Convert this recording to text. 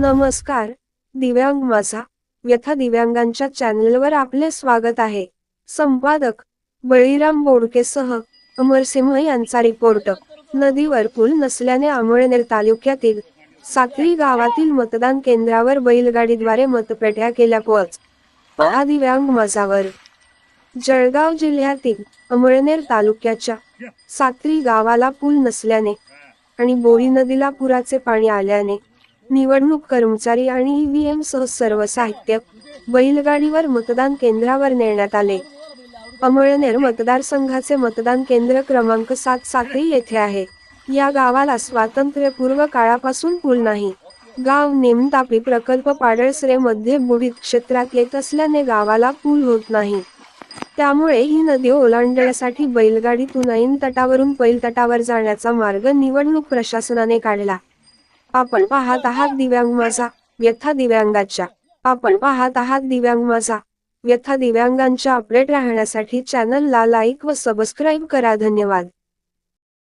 नमस्कार दिव्यांग माझा व्यथा दिव्यांगांच्या चॅनलवर आपले स्वागत आहे. संपादक बळीराम बोडकेसह अमरसिंह यांचा रिपोर्ट. नदीवर पूल नसल्याने अमळनेर तालुक्यातील साक्री गावातील मतदान केंद्रावर बैलगाडीद्वारे मतपेट्या केल्या पोच. पहा दिव्यांग माझावर. जळगाव जिल्ह्यातील अमळनेर तालुक्याच्या सात्री गावाला पूल नसल्याने आणि बोरी नदीला पुराचे पाणी आल्याने निवडणूक कर्मचारी आणि ईव्हीएम सह सर्व साहित्य बैलगाडीवर मतदान केंद्रावर नेण्यात आले. अमळनेर मतदारसंघाचे मतदान केंद्र क्रमांक सात साखळी येथे आहे. या गावाला स्वातंत्र्यपूर्व काळापासून पूल नाही. गाव नेमतापी प्रकल्प पाडळसरे मध्ये बुडीत क्षेत्रात येत असल्याने गावाला पूल होत नाही. त्यामुळे ही नदी ओलांडण्यासाठी बैलगाडीतून ऐन तटावरून पैल तटावर जाण्याचा मार्ग निवडणूक प्रशासनाने काढला. आपण पाहत आहात दिव्यांग माझा व्यथा दिव्यांगाच्या. आपण पाहत आहात दिव्यांग माझा व्यथा दिव्यांगांच्या अपडेट राहण्यासाठी चॅनलला लाईक व सबस्क्राईब करा. धन्यवाद.